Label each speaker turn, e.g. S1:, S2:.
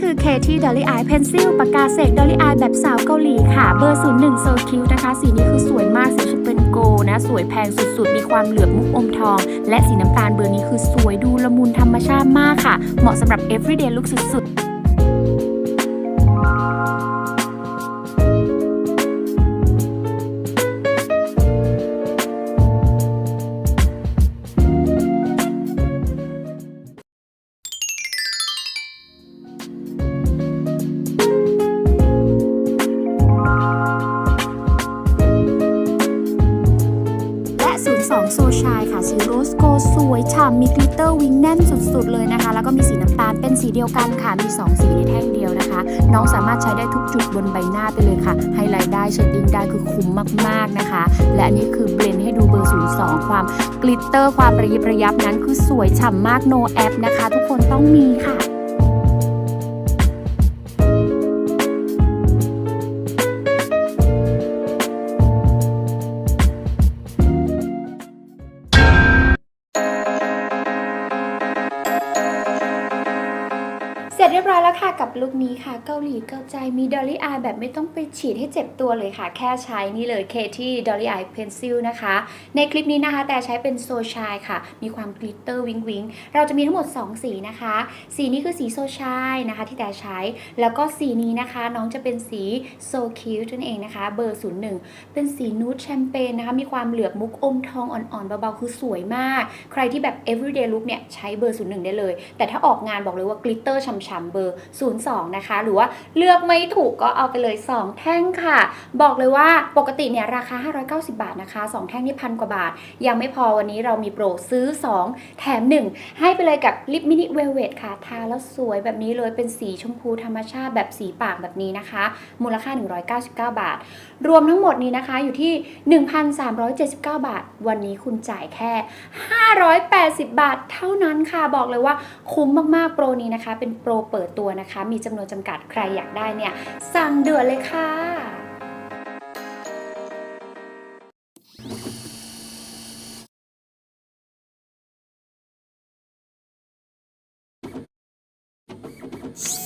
S1: คือ KT Dolly Eye Pencil ปากกาเสก Dolly Eye แบบสาวเกาหลีค่ะ เบอร์ 01 So Cute นะคะ สีนี้คือสวยมาก สีชุดเป็นโกนะ สวยแพงสุดๆ มีความเหลือบมุกอมทอง และสีน้ำตาลเบอร์นี้คือสวยดูละมุนธรรมชาติมากค่ะ เหมาะสำหรับ everyday look สุดๆ โซชายค่ะสีโรสโกสวยฉ่ำมีกลิตเตอร์วิงแน่นสุดๆเลยนะคะ แล้วก็มีสีน้ำตาลเป็นสีเดียวกันค่ะ มี 2 สีในแท่งเดียวนะคะ น้องสามารถใช้ได้ทุกจุดบนใบหน้าไปเลยค่ะ ไฮไลท์ได้เชดดิ้งได้คือคุ้มมากๆนะคะ และอันนี้คือเบลนให้ดูเบอร์ 02 ความกลิตเตอร์ความระยิบระยับนั้นคือสวยฉ่ำมาก no app นะคะ ทุกคนต้องมีค่ะ เสร็จเรียบร้อยแล้วค่ะกับลุคนี้ค่ะ เกาหลีเกาใจมีดอลลี่อายแบบไม่ต้องไปฉีดให้เจ็บตัวเลยค่ะ แค่ใช้นี่เลยเคที่ดอลลี่อายเพนซิลนะคะ ในคลิปนี้นะคะ แต่ใช้เป็นโซชายค่ะ มีความกลิตเตอร์วิงวิงเราจะมีทั้งหมด 2 สีนะคะ สีนี้คือสีโซชายนะคะ ที่แต่ใช้ แล้วก็สีนี้นะคะ น้องจะเป็นสีโซคิวนั่นเองนะคะ เบอร์ 01 เป็นสีนูดแชมเปญนะคะ มีความเหลือบมุกอมทองอ่อนๆเบาๆคือสวยมาก ใครที่แบบ everyday look เนี่ยใช้เบอร์ 01 ได้เลย แต่ถ้าออกงานบอกเลยว่ากลิตเตอร์ฉ่ำๆเบอร์ 02 นะคะ หรือว่าเลือกไม่ถูกก็เอาไปเลย 2 แท่งค่ะ บอกเลยว่าปกติเนี่ยราคา 590 บาทนะคะ 2 แท่งนี่พันกว่าบาท ยังไม่พอวันนี้เรามีโปรซื้อ 2 แถม 1 ให้ไปเลยกับลิปมินิเวลเวทค่ะ ทาแล้วสวยแบบนี้เลยเป็นสีชมพูธรรมชาติแบบสีปากแบบนี้นะคะ มูลค่า 199 บาท รวมทั้งหมดนี้นะคะอยู่ที่ 1,379 บาท วันนี้คุณจ่ายแค่ 580 บาทเท่านั้นค่ะ บอกเลยว่าคุ้มมากๆ โปรนี้นะคะ เป็นโปรเปิดตัวนะคะ มีจำนวนจำกัดใครอยากได้เนี่ย สั่งเดือดเลยค่ะ